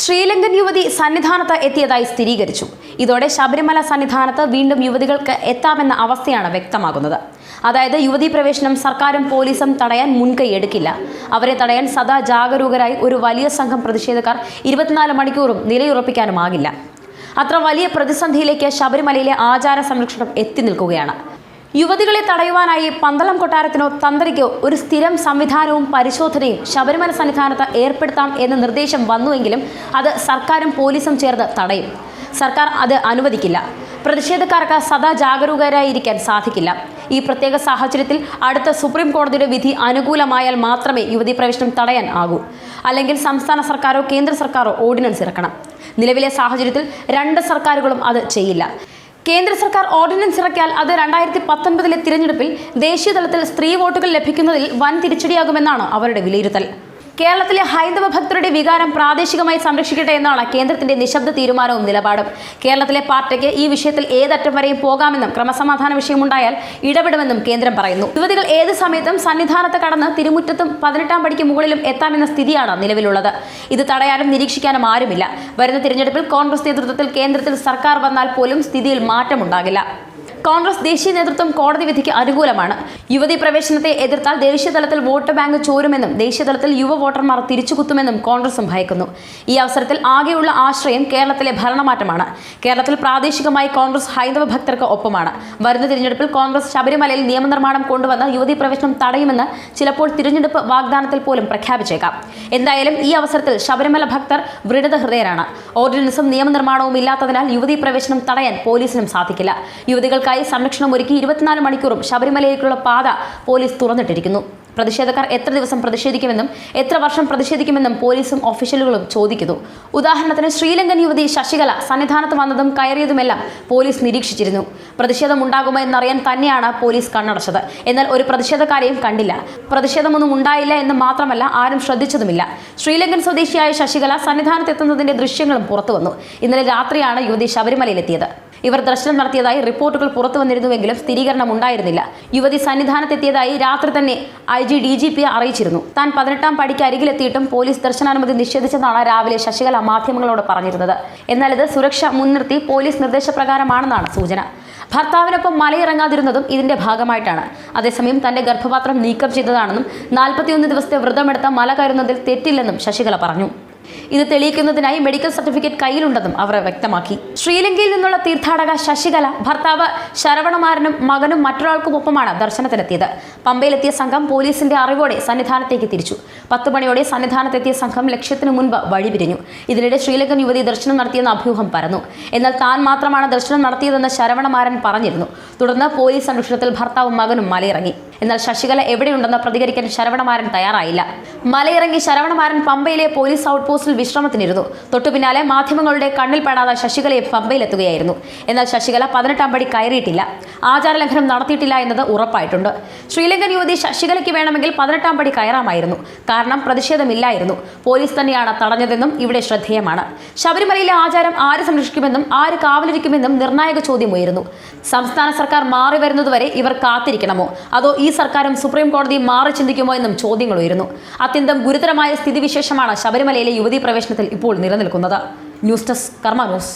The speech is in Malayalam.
ശ്രീലങ്കൻ യുവതി സന്നിധാനത്ത് എത്തിയതായി സ്ഥിരീകരിച്ചു. ഇതോടെ ശബരിമല സന്നിധാനത്ത് വീണ്ടും യുവതികൾക്ക് എത്താമെന്ന അവസ്ഥയാണ് വ്യക്തമാകുന്നത്. അതായത് യുവതി പ്രവേശനം സർക്കാരും പോലീസും തടയാൻ മുൻകൈ എടുക്കില്ല. അവരെ തടയാൻ സദാ ജാഗരൂകരായി ഒരു വലിയ സംഘം പ്രതിഷേധക്കാർ ഇരുപത്തിനാല് മണിക്കൂറും നിലയുറപ്പിക്കാനുമാകില്ല. അത്ര വലിയ പ്രതിസന്ധിയിലേക്ക് ശബരിമലയിലെ ആചാര സംരക്ഷണം എത്തി നിൽക്കുകയാണ്. യുവതികളെ തടയുവാനായി പന്തളം കൊട്ടാരത്തിനോ തന്ത്രിക്കോ ഒരു സ്ഥിരം സംവിധാനവും പരിശോധനയും ശബരിമല സന്നിധാനത്ത് ഏർപ്പെടുത്താം എന്ന നിർദ്ദേശം വന്നുവെങ്കിലും അത് സർക്കാരും പോലീസും ചേർന്ന് തടയും. സർക്കാർ അത് അനുവദിക്കില്ല. പ്രതിഷേധക്കാർക്ക് സദാ ജാഗരൂകരായിരിക്കാൻ സാധിക്കില്ല. ഈ പ്രത്യേക സാഹചര്യത്തിൽ അടുത്ത സുപ്രീം കോടതിയുടെ വിധി അനുകൂലമായാൽ മാത്രമേ യുവതി പ്രവേശനം തടയാൻ ആകൂ. അല്ലെങ്കിൽ സംസ്ഥാന സർക്കാരോ കേന്ദ്ര സർക്കാരോ ഓർഡിനൻസ് ഇറക്കണം. നിലവിലെ സാഹചര്യത്തിൽ രണ്ട് സർക്കാരുകളും അത് ചെയ്യില്ല. കേന്ദ്ര സർക്കാർ ഓർഡിനൻസ് ഇറക്കിയാൽ അത് രണ്ടായിരത്തി പത്തൊൻപതിലെ തിരഞ്ഞെടുപ്പിൽ ദേശീയതലത്തിൽ സ്ത്രീ വോട്ടുകൾ ലഭിക്കുന്നതിൽ വൻ തിരിച്ചടിയാകുമെന്നാണ് അവരുടെ വിലയിരുത്തൽ. കേരളത്തിലെ ഹൈന്ദവ ഭക്തരുടെ വികാരം പ്രാദേശികമായി സംരക്ഷിക്കട്ടെ എന്നാണ് കേന്ദ്രത്തിന്റെ നിശബ്ദ തീരുമാനവും നിലപാടും. കേരളത്തിലെ പാർട്ടിക്ക് ഈ വിഷയത്തിൽ ഏതറ്റം വരെയും പോകാമെന്നും ക്രമസമാധാന വിഷയമുണ്ടായാൽ ഇടപെടുമെന്നും കേന്ദ്രം പറയുന്നു. യുവതികൾ ഏത് സമയത്തും സന്നിധാനത്ത് കടന്ന് തിരുമുറ്റത്തും പതിനെട്ടാം പടിക്ക് മുകളിലും എത്താമെന്ന സ്ഥിതിയാണ് നിലവിലുള്ളത്. ഇത് തടയാനും നിരീക്ഷിക്കാനും ആരുമില്ല. വരുന്ന തിരഞ്ഞെടുപ്പിൽ കോൺഗ്രസ് നേതൃത്വത്തിൽ കേന്ദ്രത്തിൽ സർക്കാർ വന്നാൽ പോലും സ്ഥിതിയിൽ മാറ്റമുണ്ടാകില്ല. കോൺഗ്രസ് ദേശീയ നേതൃത്വം കോടതി വിധിക്ക് അനുകൂലമാണ്. യുവതി പ്രവേശനത്തെ എതിർത്താൽ ദേശീയതലത്തിൽ വോട്ട് ബാങ്ക് ചോരുമെന്നും ദേശീയതലത്തിൽ യുവ വോട്ടർമാർ തിരിച്ചുകുത്തുമെന്നും കോൺഗ്രസും ഭയക്കുന്നു ഈ അവസരത്തിൽ ആകെയുള്ള ആശ്രയം കേരളത്തിലെ ഭരണമാറ്റമാണ്. കേരളത്തിൽ പ്രാദേശികമായി കോൺഗ്രസ് ഹൈന്ദവ ഭക്തർക്ക് ഒപ്പമാണ്. വരുന്ന തിരഞ്ഞെടുപ്പിൽ കോൺഗ്രസ് ശബരിമലയിൽ നിയമനിർമ്മാണം കൊണ്ടുവന്ന് യുവതി പ്രവേശനം തടയുമെന്ന് ചിലപ്പോൾ തിരഞ്ഞെടുപ്പ് വാഗ്ദാനത്തിൽ പോലും പ്രഖ്യാപിച്ചേക്കാം. എന്തായാലും ഈ അവസരത്തിൽ ശബരിമല ഭക്തർ വൃഢത ഹൃദയരാണ് ഓർഡിനൻസും നിയമനിർമ്മാണവും ഇല്ലാത്തതിനാൽ യുവതി പ്രവേശനം തടയാൻ പോലീസിനും സാധിക്കില്ല. യുവതികൾക്കായി സംരക്ഷണം ഒരുക്കി ഇരുപത്തിനാല് മണിക്കൂറും ശബരിമലയിലേക്കുള്ള പാത പോലീസ് തുറന്നിട്ടിരിക്കുന്നു. പ്രതിഷേധക്കാർ എത്ര ദിവസം പ്രതിഷേധിക്കുമെന്നും എത്ര വർഷം പ്രതിഷേധിക്കുമെന്നും പോലീസും ഓഫീഷ്യലുകളും ചോദിക്കുന്നു. ഉദാഹരണത്തിന് ശ്രീലങ്കൻ യുവതി ശശികല സന്നിധാനത്ത് വന്നതും കയറിയതുമെല്ലാം പോലീസ് നിരീക്ഷിച്ചിരുന്നു. പ്രതിഷേധം ഉണ്ടാകുമോ എന്നറിയാൻ തന്നെയാണ് പോലീസ് കണ്ണടച്ചത്. എന്നാൽ ഒരു പ്രതിഷേധക്കാരെയും കണ്ടില്ല. പ്രതിഷേധമൊന്നും ഉണ്ടായില്ല എന്ന് മാത്രമല്ല ആരും ശ്രദ്ധിച്ചതുമില്ല. ശ്രീലങ്കൻ സ്വദേശിയായ ശശികല സന്നിധാനത്തെത്തുന്നതിന്റെ ദൃശ്യങ്ങളും പുറത്തുവന്നു. ഇന്നലെ രാത്രിയാണ് യുവതി ശബരിമലയിലെത്തിയത്. ഇവർ ദർശനം നടത്തിയതായി റിപ്പോർട്ടുകൾ പുറത്തു വന്നിരുന്നുവെങ്കിലും സ്ഥിരീകരണം ഉണ്ടായിരുന്നില്ല യുവതി സന്നിധാനത്തെത്തിയതായി രാത്രി തന്നെ ഐ ജി ഡി ജി പിയെ അറിയിച്ചിരുന്നു. താൻ പതിനെട്ടാം പടിക്ക് അരികിലെത്തിയിട്ടും പോലീസ് ദർശനാനുമതി നിഷേധിച്ചെന്നാണ് രാവിലെ ശശികല മാധ്യമങ്ങളോട് പറഞ്ഞിരുന്നത്. എന്നാൽ ഇത് സുരക്ഷ മുൻനിർത്തി പോലീസ് നിർദ്ദേശപ്രകാരമാണെന്നാണ് സൂചന. ഭർത്താവിനൊപ്പം മലയിറങ്ങാതിരുന്നതും ഇതിന്റെ ഭാഗമായിട്ടാണ്. അതേസമയം തന്റെ ഗർഭപാത്രം നീക്കം ചെയ്തതാണെന്നും നാൽപ്പത്തിയൊന്ന് ദിവസത്തെ വ്രതമെടുത്ത മല കയറുന്നതിൽ തെറ്റില്ലെന്നും ശശികല പറഞ്ഞു. ഇത് തെളിയിക്കുന്നതിനായി മെഡിക്കൽ സർട്ടിഫിക്കറ്റ് കയ്യിലുണ്ടെന്നും അവർ വ്യക്തമാക്കി. ശ്രീലങ്കയിൽ നിന്നുള്ള തീർത്ഥാടക ശശികല ഭർത്താവ് ശരവണമാരനും മകനും മറ്റൊരാൾക്കുമൊപ്പമാണ് ദർശനത്തിനെത്തിയത്. പമ്പയിലെത്തിയ സംഘം പോലീസിന്റെ അറിവോടെ സന്നിധാനത്തേക്ക് തിരിച്ചു. പത്ത് മണിയോടെ സന്നിധാനത്തെത്തിയ സംഘം ലക്ഷ്യത്തിനു മുൻപ് വഴിപിരിഞ്ഞു ഇതിനിടെ ശ്രീലങ്കൻ യുവതി ദർശനം നടത്തിയെന്ന അഭ്യൂഹം പരന്നു. എന്നാൽ താൻ മാത്രമാണ് ദർശനം നടത്തിയതെന്ന് ശരവണമാരൻ പറഞ്ഞിരുന്നു. തുടർന്ന് പോലീസ് അന്വേഷണത്തിൽ ഭർത്താവും മകനും മലയിറങ്ങി. എന്നാൽ ശശികല എവിടെയുണ്ടെന്ന് പ്രതികരിക്കാൻ ശരവണമാരൻ തയ്യാറായില്ല. മലയിറങ്ങി ശരവണമാരൻ പമ്പയിലെ പോലീസ് ഔട്ട് പോസ്റ്റിൽ വിശ്രമത്തിനിരുന്നു. തൊട്ടുപിന്നാലെ മാധ്യമങ്ങളുടെ കണ്ണിൽപ്പെടാതെ ശശികലയെ പമ്പയിലെത്തുകയായിരുന്നു. എന്നാൽ ശശികല പതിനെട്ടാം പടി കയറിയിട്ടില്ല. ആചാരലംഘനം നടത്തിയിട്ടില്ല എന്നത് ഉറപ്പായിട്ടുണ്ട്. ശ്രീലങ്കൻ യുവതി ശശികലയ്ക്ക് വേണമെങ്കിൽ പതിനെട്ടാം പടി കയറാമായിരുന്നു. കാരണം പ്രതിഷേധമില്ലായിരുന്നു. പോലീസ് തന്നെയാണ് തടഞ്ഞതെന്നും ഇവിടെ ശ്രദ്ധേയമാണ്. ശബരിമലയിലെ ആചാരം ആര് സംരക്ഷിക്കുമെന്നും ആര് കാവലിരിക്കുമെന്നും നിർണായക ചോദ്യം ഉയരുന്നു സംസ്ഥാന സർക്കാർ മാറി വരുന്നതുവരെ ഇവർ കാത്തിരിക്കണമോ? അതോ ഈ സർക്കാരും സുപ്രീം കോടതി മാറി ചിന്തിക്കുമോ എന്നും ചോദ്യങ്ങൾ ഉയരുന്നു അത്യന്തം ഗുരുതരമായ സ്ഥിതിവിശേഷമാണ് ശബരിമലയിലെ യുവതി പ്രവേശനത്തിൽ ഇപ്പോൾ നിലനിൽക്കുന്നത്. News desk Karma news.